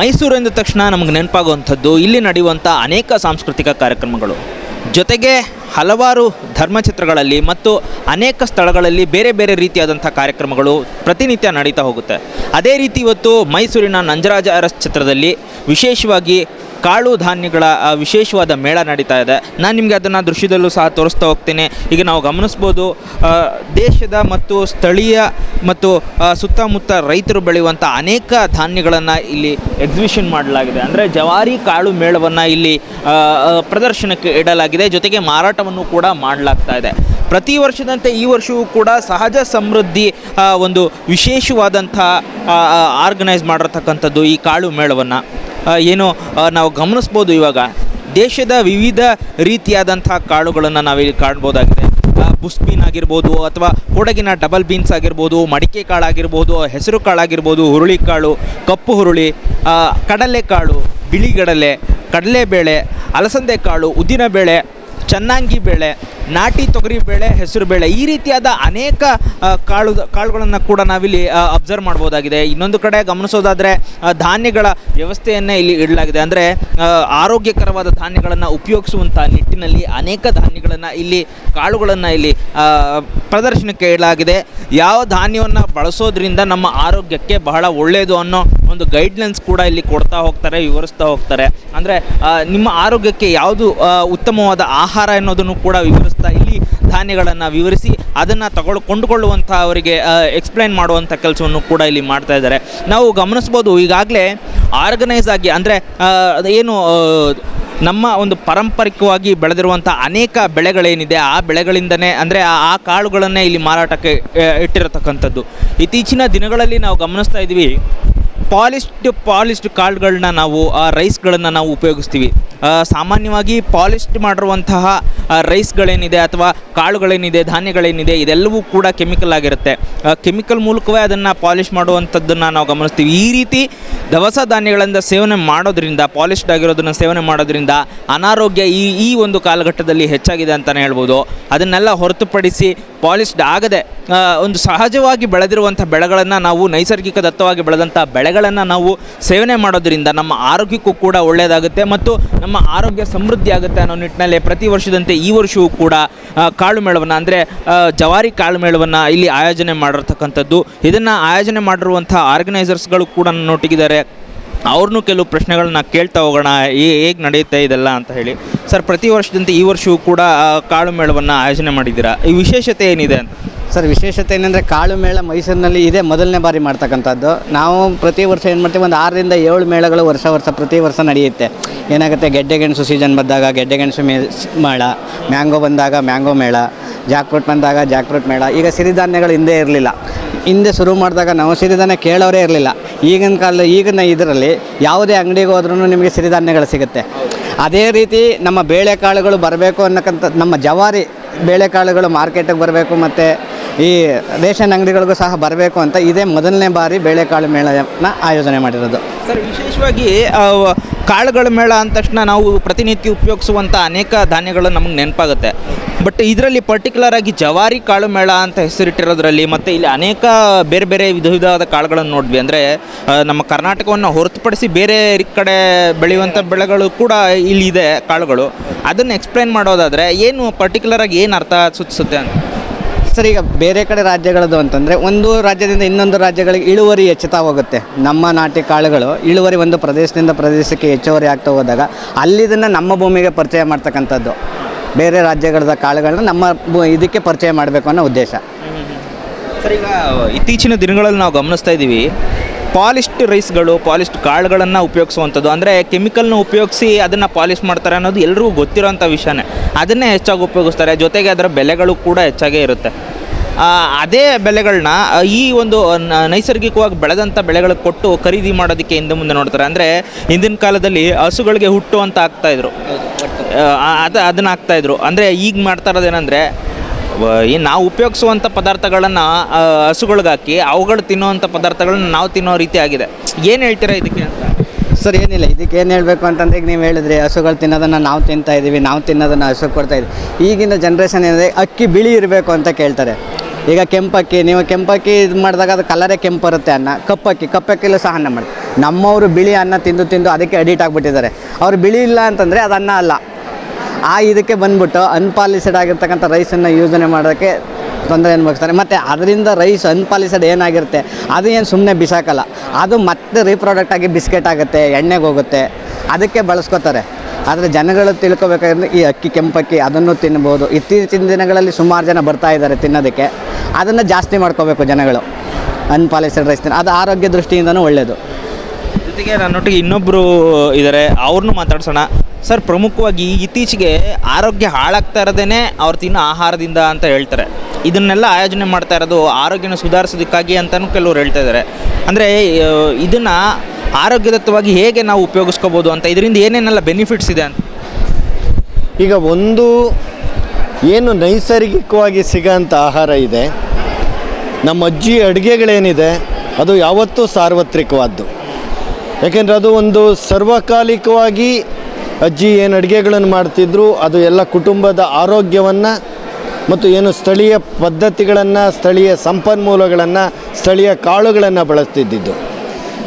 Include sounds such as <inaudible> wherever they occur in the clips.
ಮೈಸೂರು ಎಂದ ತಕ್ಷಣ ನಮಗೆ ನೆನಪಾಗುವಂಥದ್ದು, ಇಲ್ಲಿ ನಡೆಯುವಂಥ ಅನೇಕ ಸಾಂಸ್ಕೃತಿಕ ಕಾರ್ಯಕ್ರಮಗಳು. ಜೊತೆಗೆ ಹಲವಾರು ಧರ್ಮಚಿತ್ರಗಳಲ್ಲಿ ಮತ್ತು ಅನೇಕ ಸ್ಥಳಗಳಲ್ಲಿ ಬೇರೆ ಬೇರೆ ರೀತಿಯಾದಂಥ ಕಾರ್ಯಕ್ರಮಗಳು ಪ್ರತಿನಿತ್ಯ ನಡೀತಾ ಹೋಗುತ್ತೆ. ಅದೇ ರೀತಿ ಇವತ್ತು ಮೈಸೂರಿನ ನಂಜರಾಜ ಅರಸ್ ಚಿತ್ರದಲ್ಲಿ ವಿಶೇಷವಾಗಿ ಕಾಳು ಧಾನ್ಯಗಳ ವಿಶೇಷವಾದ ಮೇಳ ನಡೀತಾ ಇದೆ. ನಾನು ನಿಮಗೆ ಅದನ್ನು ದೃಶ್ಯದಲ್ಲೂ ಸಹ ತೋರಿಸ್ತಾ ಹೋಗ್ತೀನಿ. ಈಗ ನಾವು ಗಮನಿಸ್ಬೋದು ದೇಶದ ಮತ್ತು ಸ್ಥಳೀಯ ಮತ್ತು ಸುತ್ತಮುತ್ತ ರೈತರು ಬೆಳೆಯುವಂಥ ಅನೇಕ ಧಾನ್ಯಗಳನ್ನು ಇಲ್ಲಿ ಎಕ್ಸಿಬಿಷನ್ ಮಾಡಲಾಗಿದೆ. ಅಂದರೆ ಜವಾರಿ ಕಾಳು ಮೇಳವನ್ನು ಇಲ್ಲಿ ಪ್ರದರ್ಶನಕ್ಕೆ ಇಡಲಾಗಿದೆ. ಜೊತೆಗೆ ಮಾರಾಟವನ್ನು ಕೂಡ ಮಾಡಲಾಗ್ತಾ ಇದೆ. ಪ್ರತಿ ವರ್ಷದಂತೆ ಈ ವರ್ಷವೂ ಕೂಡ ಸಹಜ ಸಮೃದ್ಧಿ ಒಂದು ವಿಶೇಷವಾದಂಥ ಆರ್ಗನೈಸ್ ಮಾಡಿರ್ತಕ್ಕಂಥದ್ದು ಈ ಕಾಳು ಮೇಳವನ್ನು. ಏನು ನಾವು ಗಮನಿಸ್ಬೋದು ಇವಾಗ. ದೇಶದ ವಿವಿಧ ರೀತಿಯಾದಂಥ ಕಾಳುಗಳನ್ನು ನಾವಿಲ್ಲಿ ಕಾಣ್ಬೋದಾಗಿದೆ. ಬುಸ್ಬೀನ್ ಬುಸ್ ಬೀನ್ ಆಗಿರ್ಬೋದು ಅಥವಾ ಕೊಡಗಿನ ಡಬಲ್ ಬೀನ್ಸ್ ಆಗಿರ್ಬೋದು ಮಡಿಕೆ ಕಾಳು ಆಗಿರ್ಬೋದು ಹೆಸರು ಕಾಳು ಆಗಿರ್ಬೋದು ಹುರುಳಿ ಕಾಳು ಕಪ್ಪು ಹುರುಳಿ ಆ, ಕಡಲೆಕಾಳು ಬಿಳಿಗಡಲೆ ಕಡಲೆಬೇಳೆ ಅಲಸಂದೆ ಕಾಳು ಉದ್ದಿನಬೇಳೆ ಚೆನ್ನಾಂಗಿ ಬೇಳೆ ನಾಟಿ ತೊಗರಿ ಬೇಳೆ, ಹೆಸರು ಬೇಳೆ ಈ ರೀತಿಯಾದ ಅನೇಕ ಕಾಳು, ಕಾಳುಗಳನ್ನು ಕೂಡ ನಾವಿಲ್ಲಿ ಅಬ್ಸರ್ವ್ ಮಾಡ್ಬೋದಾಗಿದೆ. ಇನ್ನೊಂದು ಕಡೆ ಗಮನಿಸೋದಾದರೆ ಧಾನ್ಯಗಳ ವ್ಯವಸ್ಥೆಯನ್ನೇ ಇಲ್ಲಿ ಇಡಲಾಗಿದೆ. ಅಂದರೆ ಆರೋಗ್ಯಕರವಾದ ಧಾನ್ಯಗಳನ್ನು ಉಪಯೋಗಿಸುವಂಥ ನಿಟ್ಟಿನಲ್ಲಿ ಅನೇಕ ಧಾನ್ಯಗಳನ್ನು ಇಲ್ಲಿ, ಕಾಳುಗಳನ್ನು ಇಲ್ಲಿ ಪ್ರದರ್ಶನಕ್ಕೆ ಇಡಲಾಗಿದೆ. ಯಾವ ಧಾನ್ಯವನ್ನು ಬಳಸೋದ್ರಿಂದ ನಮ್ಮ ಆರೋಗ್ಯಕ್ಕೆ ಬಹಳ ಒಳ್ಳೆಯದು ಅನ್ನೋ ಒಂದು ಗೈಡ್ಲೈನ್ಸ್ ಕೂಡ ಇಲ್ಲಿ ಕೊಡ್ತಾ ಹೋಗ್ತಾರೆ, ವಿವರಿಸ್ತಾ ಹೋಗ್ತಾರೆ. ಅಂದರೆ ನಿಮ್ಮ ಆರೋಗ್ಯಕ್ಕೆ ಯಾವುದು ಉತ್ತಮವಾದ ಆಹಾರ ಅನ್ನೋದನ್ನು ಕೂಡ ವಿವರಿಸ್ತಾ ಇಲ್ಲಿ ಧಾನ್ಯಗಳನ್ನು ವಿವರಿಸಿ ಅದನ್ನು ತಗೊಳ್ ಕೊಂಡುಕೊಳ್ಳುವಂಥ ಅವರಿಗೆ ಎಕ್ಸ್ಪ್ಲೈನ್ ಮಾಡುವಂಥ ಕೆಲಸವನ್ನು ಕೂಡ ಇಲ್ಲಿ ಮಾಡ್ತಾ ಇದ್ದಾರೆ. ನಾವು ಗಮನಿಸ್ಬೋದು, ಈಗಾಗಲೇ ಆರ್ಗನೈಸ್ ಆಗಿ ಅಂದರೆ ಏನು ನಮ್ಮ ಒಂದು ಪಾರಂಪರಿಕವಾಗಿ ಬೆಳೆದಿರುವಂಥ ಅನೇಕ ಬೆಳೆಗಳೇನಿದೆ, ಆ ಬೆಳೆಗಳಿಂದನೇ ಅಂದರೆ ಆ ಕಾಳುಗಳನ್ನೇ ಇಲ್ಲಿ ಮಾರಾಟಕ್ಕೆ ಇಟ್ಟಿರತಕ್ಕಂಥದ್ದು. ಇತ್ತೀಚಿನ ದಿನಗಳಲ್ಲಿ ನಾವು ಗಮನಿಸ್ತಾ ಇದ್ದೀವಿ ಪಾಲಿಶ್ಡ್ ಪಾಲಿಶ್ಡ್ ಕಾಳುಗಳನ್ನ ನಾವು ರೈಸ್ಗಳನ್ನು ನಾವು ಉಪಯೋಗಿಸ್ತೀವಿ. ಸಾಮಾನ್ಯವಾಗಿ ಪಾಲಿಶ್ಡ್ ಮಾಡಿರುವಂತಹ ರೈಸ್ಗಳೇನಿದೆ ಅಥವಾ ಕಾಳುಗಳೇನಿದೆ, ಧಾನ್ಯಗಳೇನಿದೆ, ಇದೆಲ್ಲವೂ ಕೂಡ ಕೆಮಿಕಲ್ ಆಗಿರುತ್ತೆ. ಕೆಮಿಕಲ್ ಮೂಲಕವೇ ಅದನ್ನು ಪಾಲಿಷ್ ಮಾಡುವಂಥದ್ದನ್ನು ನಾವು ಗಮನಿಸ್ತೀವಿ. ಈ ರೀತಿ ದವಸ ಧಾನ್ಯಗಳಿಂದ ಸೇವನೆ ಮಾಡೋದ್ರಿಂದ ಪಾಲಿಶ್ಡ್ ಆಗಿರೋದನ್ನು ಸೇವನೆ ಮಾಡೋದ್ರಿಂದ ಅನಾರೋಗ್ಯ ಈ ಈ ಒಂದು ಕಾಲಘಟ್ಟದಲ್ಲಿ ಹೆಚ್ಚಾಗಿದೆ ಅಂತಲೇ ಹೇಳ್ಬೋದು. ಅದನ್ನೆಲ್ಲ ಹೊರತುಪಡಿಸಿ ಪಾಲಿಶ್ಡ್ ಆಗದೆ ಒಂದು ಸಹಜವಾಗಿ ಬೆಳೆದಿರುವಂಥ ಬೆಳೆಗಳನ್ನು ನಾವು ನೈಸರ್ಗಿಕ ದತ್ತವಾಗಿ ಬೆಳೆದಂಥ ಬೆಳೆಗಳನ್ನು ನಾವು ಸೇವನೆ ಮಾಡೋದರಿಂದ ನಮ್ಮ ಆರೋಗ್ಯಕ್ಕೂ ಕೂಡ ಒಳ್ಳೆಯದಾಗುತ್ತೆ ಮತ್ತು ನಮ್ಮ ಆರೋಗ್ಯ ಸಮೃದ್ಧಿ ಆಗುತ್ತೆ ಅನ್ನೋ ನಿಟ್ಟಿನಲ್ಲಿ ಪ್ರತಿ ವರ್ಷದಂತೆ ಈ ವರ್ಷವೂ ಕೂಡ ಕಾಳು ಮೇಳವನ್ನು ಅಂದರೆ ಜವಾರಿ ಕಾಳು ಮೇಳವನ್ನು ಇಲ್ಲಿ ಆಯೋಜನೆ ಮಾಡಿರ್ತಕ್ಕಂಥದ್ದು. ಇದನ್ನು ಆಯೋಜನೆ ಮಾಡಿರುವಂಥ ಆರ್ಗನೈಸರ್ಸ್ಗಳು ಕೂಡ ನನ್ನೊಟ್ಟಿಗಿದ್ದಾರೆ. ಅವ್ರನ್ನೂ ಕೆಲವು ಪ್ರಶ್ನೆಗಳನ್ನ ಕೇಳ್ತಾ ಹೋಗೋಣ ಹೇಗೆ ನಡೆಯುತ್ತೆ ಇದೆಲ್ಲ ಅಂತ ಹೇಳಿ. ಸರ್, ಪ್ರತಿ ವರ್ಷದಂತೆ ಈ ವರ್ಷವೂ ಕೂಡ ಕಾಳು ಮೇಳವನ್ನು ಆಯೋಜನೆ ಮಾಡಿದ್ದೀರಾ? ಈ ವಿಶೇಷತೆ ಏನಿದೆ ಅಂತ? ಸರ್, ವಿಶೇಷತೆ ಏನಂದರೆ ಕಾಳು ಮೇಳ ಮೈಸೂರಿನಲ್ಲಿ ಇದೇ ಮೊದಲನೇ ಬಾರಿ ಮಾಡ್ತಕ್ಕಂಥದ್ದು. ನಾವು ಪ್ರತಿ ವರ್ಷ ಏನು ಮಾಡ್ತೀವಿ, ಒಂದು ಆರರಿಂದ ಏಳು ಮೇಳಗಳು ವರ್ಷ ವರ್ಷ ಪ್ರತಿ ವರ್ಷ ನಡೆಯುತ್ತೆ. ಏನಾಗುತ್ತೆ, ಗೆಡ್ಡೆ ಗೆಣಸು ಸೀಸನ್ ಬಂದಾಗ ಗೆಡ್ಡೆ ಗೆಣಸು ಮೇ ಮೇಳ, ಮ್ಯಾಂಗೋ ಬಂದಾಗ ಮ್ಯಾಂಗೋ ಮೇಳ ಜಾಕ್ ಫ್ರೂಟ್ ಬಂದಾಗ ಜಾಕ್ ಫ್ರೂಟ್ ಮೇಳ. ಈಗ ಸಿರಿಧಾನ್ಯಗಳು ಹಿಂದೆ ಇರಲಿಲ್ಲ. ಹಿಂದೆ ಶುರು ಮಾಡಿದಾಗ ನಾವು ಸಿರಿಧಾನ್ಯ ಕೇಳೋರೇ ಇರಲಿಲ್ಲ. ಈಗಿನ ಕಾಲದ, ಈಗಿನ ಇದರಲ್ಲಿ ಯಾವುದೇ ಅಂಗಡಿಗೆ ಹೋದ್ರೂ ನಿಮಗೆ ಸಿರಿಧಾನ್ಯಗಳು ಸಿಗುತ್ತೆ. ಅದೇ ರೀತಿ ನಮ್ಮ ಬೇಳೆಕಾಳುಗಳು ಬರಬೇಕು ಅನ್ನಕ್ಕಂಥ, ನಮ್ಮ ಜವಾರಿ ಬೇಳೆಕಾಳುಗಳು ಮಾರ್ಕೆಟಿಗೆ ಬರಬೇಕು ಮತ್ತು ಈ ರೇಷನ್ ಅಂಗಡಿಗಳಿಗೂ ಸಹ ಬರಬೇಕು ಅಂತ ಇದೇ ಮೊದಲನೇ ಬಾರಿ ಬೇಳೆಕಾಳು ಮೇಳನ ಆಯೋಜನೆ ಮಾಡಿರೋದು. ಸರ್, ವಿಶೇಷವಾಗಿ ಕಾಳುಗಳ ಮೇಳ ಅಂದ ತಕ್ಷಣ ನಾವು ಪ್ರತಿನಿತ್ಯ ಉಪಯೋಗಿಸುವಂಥ ಅನೇಕ ಧಾನ್ಯಗಳು ನಮಗೆ ನೆನಪಾಗುತ್ತೆ. ಬಟ್ ಇದರಲ್ಲಿ ಪರ್ಟಿಕ್ಯುಲರ್ ಆಗಿ ಜವಾರಿ ಕಾಳು ಮೇಳ ಅಂತ ಹೆಸರಿಟ್ಟಿರೋದ್ರಲ್ಲಿ ಮತ್ತು ಇಲ್ಲಿ ಅನೇಕ ಬೇರೆ ಬೇರೆ ವಿಧ ವಿಧವಾದ ಕಾಳುಗಳನ್ನು ನೋಡಿದ್ವಿ. ಅಂದರೆ ನಮ್ಮ ಕರ್ನಾಟಕವನ್ನು ಹೊರತುಪಡಿಸಿ ಬೇರೆ ಕಡೆ ಬೆಳೆಯುವಂಥ ಬೆಳೆಗಳು ಕೂಡ ಇಲ್ಲಿ ಇದೆ ಕಾಳುಗಳು. ಅದನ್ನು ಎಕ್ಸ್ಪ್ಲೈನ್ ಮಾಡೋದಾದರೆ, ಏನು ಪರ್ಟಿಕ್ಯುಲರ್ ಆಗಿ ಏನು ಅರ್ಥ ಸೂಚಿಸುತ್ತೆ ಅಂತ. ಸರ್, ಈಗ ಬೇರೆ ಕಡೆ ರಾಜ್ಯಗಳದ್ದು ಅಂತಂದರೆ ಒಂದು ರಾಜ್ಯದಿಂದ ಇನ್ನೊಂದು ರಾಜ್ಯಗಳಿಗೆ ಇಳುವರಿ ಹೆಚ್ಚುತ್ತಾ ಹೋಗುತ್ತೆ. ನಮ್ಮ ನಾಟಿ ಕಾಳುಗಳು ಇಳುವರಿ ಒಂದು ಪ್ರದೇಶದಿಂದ ಪ್ರದೇಶಕ್ಕೆ ಹೆಚ್ಚುವರಿ ಆಗ್ತಾ ಹೋದಾಗ ಅಲ್ಲಿದನ್ನು ನಮ್ಮ ಭೂಮಿಗೆ ಪರಿಚಯ ಮಾಡ್ತಕ್ಕಂಥದ್ದು. ಬೇರೆ ರಾಜ್ಯಗಳದ ಕಾಳುಗಳನ್ನ ನಮ್ಮ ಇದಕ್ಕೆ ಪರಿಚಯ ಮಾಡಬೇಕು ಅನ್ನೋ ಉದ್ದೇಶ. ಸರ್, ಈಗ ಇತ್ತೀಚಿನ ದಿನಗಳಲ್ಲಿ ನಾವು ಗಮನಿಸ್ತಾ ಇದ್ದೀವಿ ಪಾಲಿಶ್ಡ್ ರೈಸ್ಗಳು ಪಾಲಿಶ್ಡ್ ಕಾಳುಗಳನ್ನು ಉಪಯೋಗಿಸುವಂಥದ್ದು. ಅಂದರೆ ಕೆಮಿಕಲ್ನ ಉಪಯೋಗಿಸಿ ಅದನ್ನು ಪಾಲಿಶ್ ಮಾಡ್ತಾರೆ ಅನ್ನೋದು ಎಲ್ರಿಗೂ ಗೊತ್ತಿರೋಂಥ ವಿಷಯನೇ. ಅದನ್ನೇ ಹೆಚ್ಚಾಗಿ ಉಪಯೋಗಿಸ್ತಾರೆ. ಜೊತೆಗೆ ಅದರ ಬೆಲೆಗಳು ಕೂಡ ಹೆಚ್ಚಾಗೇ ಇರುತ್ತೆ. ಅದೇ ಬೆಲೆಗಳನ್ನ ಈ ಒಂದು ನೈಸರ್ಗಿಕವಾಗಿ ಬೆಳೆದಂಥ ಬೆಳೆಗಳಿಗೆ ಕೊಟ್ಟು ಖರೀದಿ ಮಾಡೋದಕ್ಕೆ ಹಿಂದೆ ಮುಂದೆ ನೋಡ್ತಾರೆ. ಅಂದರೆ ಹಿಂದಿನ ಕಾಲದಲ್ಲಿ ಹಸುಗಳಿಗೆ ಹುಟ್ಟು ಅಂತ ಆಗ್ತಾಯಿದ್ರು ಅದು ಅದನ್ನು ಆಗ್ತಾಯಿದ್ರು ಅಂದರೆ ಈಗ ಮಾಡ್ತಾ ಇರೋದೇನೆಂದರೆ ಏನು ನಾವು ಉಪಯೋಗಿಸುವಂಥ ಪದಾರ್ಥಗಳನ್ನು ಹಸುಗಳ್ಗಾಕಿ ಅವುಗಳು ತಿನ್ನುವಂಥ ಪದಾರ್ಥಗಳನ್ನ ನಾವು ತಿನ್ನೋ ರೀತಿ ಆಗಿದೆ. ಏನು ಹೇಳ್ತೀರಾ ಇದಕ್ಕೆ ಅಂತ? ಸರ್, ಏನಿಲ್ಲ. ಇದಕ್ಕೆ ಏನು ಹೇಳಬೇಕು ಅಂತಂದ್ರೆ ಈಗ ನೀವು ಹೇಳಿದ್ರಿ, ಹಸುಗಳು ತಿನ್ನೋದನ್ನು ನಾವು ತಿಂತಾ ಇದ್ದೀವಿ ನಾವು ತಿನ್ನೋದನ್ನು ಹಸುಗೆ ಕೊಡ್ತಾ ಇದ್ದೀವಿ ಈಗಿನ ಜನ್ರೇಷನ್ ಏನಿದೆ, ಅಕ್ಕಿ ಬಿಳಿ ಇರಬೇಕು ಅಂತ ಕೇಳ್ತಾರೆ. ಈಗ ಕೆಂಪಕ್ಕಿ ನೀವು ಕೆಂಪಕ್ಕಿ ಇದು ಮಾಡಿದಾಗ ಅದು ಕಲರೇ ಕೆಂಪು ಬರುತ್ತೆ ಅನ್ನ ಕಪ್ಪಕ್ಕಿ ಕಪ್ಪಕ್ಕಿಲ್ಲ ಸಹ ಅನ್ನ ಮಾಡಿ ನಮ್ಮವರು ಬಿಳಿ ಅನ್ನ ತಿಂದು ತಿಂದು ಅದಕ್ಕೆ ಅಡಿಟ್ ಆಗಿಬಿಟ್ಟಿದ್ದಾರೆ. ಅವ್ರು ಬಿಳಿ ಇಲ್ಲ ಅಂತಂದರೆ ಅದು ಅನ್ನ ಅಲ್ಲ. ಆ ಇದಕ್ಕೆ ಬಂದ್ಬಿಟ್ಟು ಅನ್ಪಾಲಿಸಡ್ ಆಗಿರ್ತಕ್ಕಂಥ ರೈಸನ್ನು ಯೋಜನೆ ಮಾಡೋಕ್ಕೆ ತೊಂದರೆ ಅನುಭವಿಸ್ತಾರೆ. ಮತ್ತು ಅದರಿಂದ ರೈಸ್ ಅನ್ಪಾಲಿಸಡ್ ಏನಾಗಿರುತ್ತೆ? ಅದು ಏನು ಸುಮ್ಮನೆ ಬಿಸಾಕಲ್ಲ. ಅದು ಮತ್ತೆ ರೀಪ್ರಾಡಕ್ಟ್ ಆಗಿ ಬಿಸ್ಕೆಟ್ ಆಗುತ್ತೆ, ಎಣ್ಣೆಗೆ ಹೋಗುತ್ತೆ. ಅದಕ್ಕೆ ಬಳಸ್ಕೋತಾರೆ. ಆದರೆ ಜನಗಳು ತಿಳ್ಕೊಬೇಕಾದ್ರೆ ಈ ಅಕ್ಕಿ, ಕೆಂಪಕ್ಕಿ ಅದನ್ನು ತಿನ್ಬೋದು. ಇತ್ತೀಚಿನ ದಿನಗಳಲ್ಲಿ ಸುಮಾರು ಜನ ಬರ್ತಾ ಇದ್ದಾರೆ ತಿನ್ನೋದಕ್ಕೆ. ಅದನ್ನು ಜಾಸ್ತಿ ಮಾಡ್ಕೋಬೇಕು ಜನಗಳು. ಅನ್ಪಾಲಿಸಡ್ ರೈಸ್ ತಿನ್ನ ಅದು ಆರೋಗ್ಯ ದೃಷ್ಟಿಯಿಂದನೂ ಒಳ್ಳೆಯದು ಜೊತೆಗೆ ನನ್ನೊಟ್ಟಿಗೆ ಇನ್ನೊಬ್ಬರು ಇದ್ದಾರೆ ಅವ್ರನ್ನೂ ಮಾತಾಡ್ಸೋಣ. ಸರ್, ಪ್ರಮುಖವಾಗಿ ಇತ್ತೀಚೆಗೆ ಆರೋಗ್ಯ ಹಾಳಾಗ್ತಾ ಇರೋದೇ ಅವ್ರು ತಿನ್ನೋ ಆಹಾರದಿಂದ ಅಂತ ಹೇಳ್ತಾರೆ. ಇದನ್ನೆಲ್ಲ ಆಯೋಜನೆ ಮಾಡ್ತಾ ಇರೋದು ಆರೋಗ್ಯನ ಸುಧಾರಿಸೋದಕ್ಕಾಗಿ ಅಂತಲೂ ಕೆಲವರು ಹೇಳ್ತಾ ಇದ್ದಾರೆ ಅಂದರೆ ಇದನ್ನು ಆರೋಗ್ಯದತ್ತವಾಗಿ ಹೇಗೆ ನಾವು ಉಪಯೋಗಿಸ್ಕೋಬೋದು ಅಂತ, ಇದರಿಂದ ಏನೇನೆಲ್ಲ ಬೆನಿಫಿಟ್ಸ್ ಇದೆ ಅಂತ? ಈಗ ಒಂದು, ಏನು ನೈಸರ್ಗಿಕವಾಗಿ ಸಿಗೋಂಥ ಆಹಾರ ಇದೆ, ನಮ್ಮ ಅಜ್ಜಿ ಅಡುಗೆಗಳೇನಿದೆ, ಅದು ಯಾವತ್ತೂ ಸಾರ್ವತ್ರಿಕವಾದ್ದು. ಯಾಕೆಂದರೆ ಅದು ಒಂದು ಸರ್ವಕಾಲಿಕವಾಗಿ ಅಜ್ಜಿ ಏನು ಅಡುಗೆಗಳನ್ನು ಮಾಡ್ತಿದ್ರು, ಅದು ಎಲ್ಲ ಕುಟುಂಬದ ಆರೋಗ್ಯವನ್ನು ಮತ್ತು ಏನು ಸ್ಥಳೀಯ ಪದ್ಧತಿಗಳನ್ನು, ಸ್ಥಳೀಯ ಸಂಪನ್ಮೂಲಗಳನ್ನು, ಸ್ಥಳೀಯ ಕಾಳುಗಳನ್ನು ಬಳಸ್ತಿದ್ದಿದ್ದು.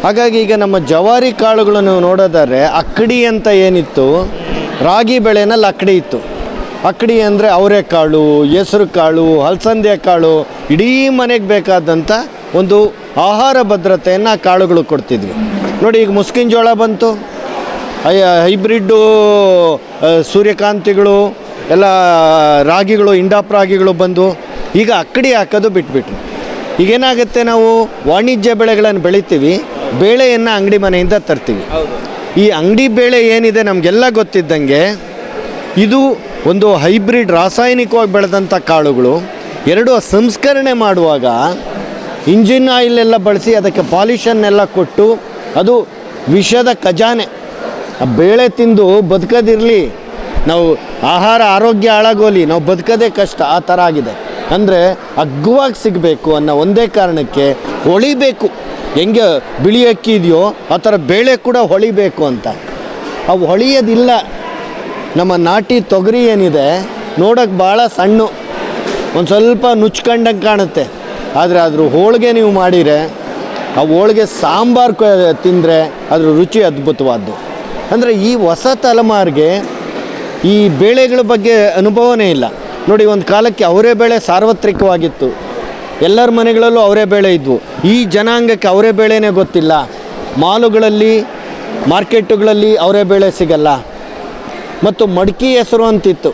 ಹಾಗಾಗಿ ಈಗ ನಮ್ಮ ಜವಾರಿ ಕಾಳುಗಳನ್ನು ನೋಡೋದಾದರೆ, ಅಕ್ಕಡಿ ಅಂತ ಏನಿತ್ತು, ರಾಗಿ ಬೆಳೆನಲ್ಲಿ ಅಕ್ಕಡಿ ಇತ್ತು. ಅಕ್ಕಡಿ ಅಂದರೆ ಅವರೆಕಾಳು ಹೆಸರು ಕಾಳು, ಹಲಸಂದೆ ಕಾಳು, ಇಡೀ ಮನೆಗೆ ಬೇಕಾದಂಥ ಒಂದು ಆಹಾರ ಭದ್ರತೆಯನ್ನು ಕಾಳುಗಳು ಕೊಡ್ತಿದ್ವಿ. ನೋಡಿ, ಈಗ ಮುಸ್ಕಿನ ಜೋಳ ಬಂತು. ಹೈಬ್ರಿಡ್ಡು ಸೂರ್ಯಕಾಂತಿಗಳು, ಎಲ್ಲ ರಾಗಿಗಳು, ಇಂಡಾಪ್ ರಾಗಿಗಳು ಬಂದು ಈಗ ಅಕ್ಕಡಿ ಹಾಕೋದು ಬಿಟ್ಬಿಟ್ರು. ಈಗೇನಾಗುತ್ತೆ ನಾವು ವಾಣಿಜ್ಯ ಬೆಳೆಗಳನ್ನು ಬೆಳಿತೀವಿ, ಬೇಳೆಯನ್ನು ಅಂಗಡಿ ಮನೆಯಿಂದ ತರ್ತೀವಿ. ಈ ಅಂಗಡಿ ಬೇಳೆ ಏನಿದೆ ನಮಗೆಲ್ಲ ಗೊತ್ತಿದ್ದಂಗೆ, ಇದು ಒಂದು ಹೈಬ್ರಿಡ್ ರಾಸಾಯನಿಕವಾಗಿ ಬೆಳೆದಂಥ ಕಾಳುಗಳು, ಎರಡು ಸಂಸ್ಕರಣೆ ಮಾಡುವಾಗ ಇಂಜಿನ್ ಆಯಿಲ್ ಎಲ್ಲ ಬಳಸಿ ಅದಕ್ಕೆ ಪಾಲಿಷನ್ನೆಲ್ಲ ಕೊಟ್ಟು ಅದು ವಿಷದ ಖಜಾನೆ. ಆ ಬೇಳೆ ತಿಂದು ಬದುಕೋದಿರಲಿ, ನಾವು ಆಹಾರ ಆರೋಗ್ಯ ಹಾಳಾಗೋಲಿ, ನಾವು ಬದುಕೋದೇ ಕಷ್ಟ, ಆ ಥರ ಆಗಿದೆ. ಅಂದರೆ ಅಗ್ಗವಾಗಿ ಸಿಗಬೇಕು ಅನ್ನೋ ಒಂದೇ ಕಾರಣಕ್ಕೆ ಹೊಳಿಬೇಕು. ಹೆಂಗೆ ಬಿಳಿ ಅಕ್ಕಿ ಇದೆಯೋ, ಆ ಥರ ಬೇಳೆ ಕೂಡ ಹೊಳಿಬೇಕು ಅಂತ. ಅವು ಹೊಳಿಯೋದಿಲ್ಲ. ನಮ್ಮ ನಾಟಿ ತೊಗರಿ ಏನಿದೆ ನೋಡೋಕ್ಕೆ ಭಾಳ ಸಣ್ಣ. ಒಂದು ಸ್ವಲ್ಪ ನುಚ್ಕೊಂಡಂಗೆ ಕಾಣುತ್ತೆ. ಆದರೆ ಅದ್ರ ಹೋಳಿಗೆ ನೀವು ಮಾಡಿದರೆ ಆ ಹೋಳಿಗೆ ಸಾಂಬಾರು ತಿಂದರೆ ಅದರ ರುಚಿ ಅದ್ಭುತವಾದ್ದು. ಅಂದರೆ ಈ ಹೊಸ ತಲೆಮಾರಿಗೆ ಈ ಬೇಳೆಗಳ ಬಗ್ಗೆ ಅನುಭವನೇ ಇಲ್ಲ. ನೋಡಿ, ಒಂದು ಕಾಲಕ್ಕೆ ಅವರೇ ಬೇಳೆ ಸಾರ್ವತ್ರಿಕವಾಗಿತ್ತು. ಎಲ್ಲರ ಮನೆಗಳಲ್ಲೂ ಅವರೇ ಬೇಳೆ ಇದ್ವು. ಈ ಜನಾಂಗಕ್ಕೆ ಅವರೇ ಬೇಳೆನೇ ಗೊತ್ತಿಲ್ಲ. ಮಾಲುಗಳಲ್ಲಿ ಮಾರ್ಕೆಟುಗಳಲ್ಲಿ ಅವರೇ ಬೇಳೆ ಸಿಗಲ್ಲ. ಮತ್ತು ಮಡಿಕೆ ಹೆಸರು ಅಂತಿತ್ತು.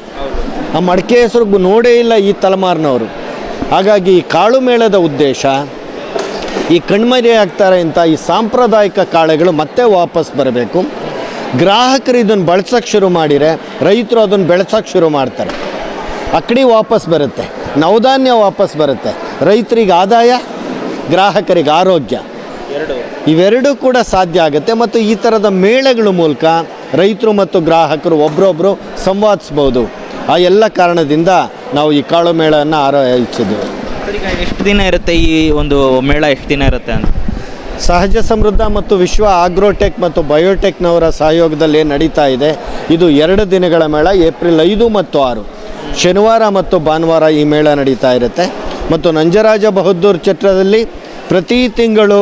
ಆ ಮಡಕೆ ಹೆಸರು ನೋಡೇ ಇಲ್ಲ ಈ ತಲೆಮಾರಿನವರು. ಹಾಗಾಗಿ ಕಾಳು ಮೇಳದ ಉದ್ದೇಶ ಈ ಕಣ್ಮರೆ ಆಗ್ತಾರೆ ಅಂತ ಈ ಸಾಂಪ್ರದಾಯಿಕ ಕಾಳೆಗಳು ಮತ್ತೆ ವಾಪಸ್ ಬರಬೇಕು. ಗ್ರಾಹಕರು ಇದನ್ನು ಬಳಸೋಕ್ಕೆ ಶುರು ಮಾಡಿದರೆ ರೈತರು ಅದನ್ನು ಬೆಳೆಸೋಕ್ಕೆ ಶುರು ಮಾಡ್ತಾರೆ. ಅಕ್ಕಡಿ ವಾಪಸ್ ಬರುತ್ತೆ ನವಧಾನ್ಯ ವಾಪಸ್ ಬರುತ್ತೆ. ರೈತರಿಗೆ ಆದಾಯ ಗ್ರಾಹಕರಿಗೆ ಆರೋಗ್ಯ. ಇವೆರಡೂ ಕೂಡ ಸಾಧ್ಯ ಆಗುತ್ತೆ ಮತ್ತು ಈ ಥರದ ಮೇಳಗಳ ಮೂಲಕ ರೈತರು ಮತ್ತು ಗ್ರಾಹಕರು ಒಬ್ಬರೊಬ್ಬರು ಸಂವಾದಿಸ್ಬೋದು. ಆ ಎಲ್ಲ ಕಾರಣದಿಂದ ನಾವು ಈ ಕಾಳು ಮೇಳವನ್ನು ಆರೋಹಿಸಿದ್ದೇವೆ ಸರ್ ಈಗ ಎಷ್ಟು ದಿನ ಇರುತ್ತೆ ಈ ಒಂದು ಮೇಳ ಎಷ್ಟು ದಿನ ಇರುತ್ತೆ ಅಂತ? ಸಹಜ ಸಮೃದ್ಧ ಮತ್ತು ವಿಶ್ವ ಆಗ್ರೋಟೆಕ್ ಮತ್ತು ಬಯೋಟೆಕ್ನವರ ಸಹಯೋಗದಲ್ಲಿ ನಡೀತಾ ಇದೆ. ಇದು ಎರಡು ದಿನಗಳ ಮೇಳ ಏಪ್ರಿಲ್ ಐದು ಮತ್ತು ಆರು. ಶನಿವಾರ ಮತ್ತು ಭಾನುವಾರ ಈ ಮೇಳ ನಡೀತಾ ಇರುತ್ತೆ. ಮತ್ತು ನಂಜರಾಜ ಬಹದ್ದೂರ್ ಚಿತ್ರದಲ್ಲಿ ಪ್ರತಿ ತಿಂಗಳು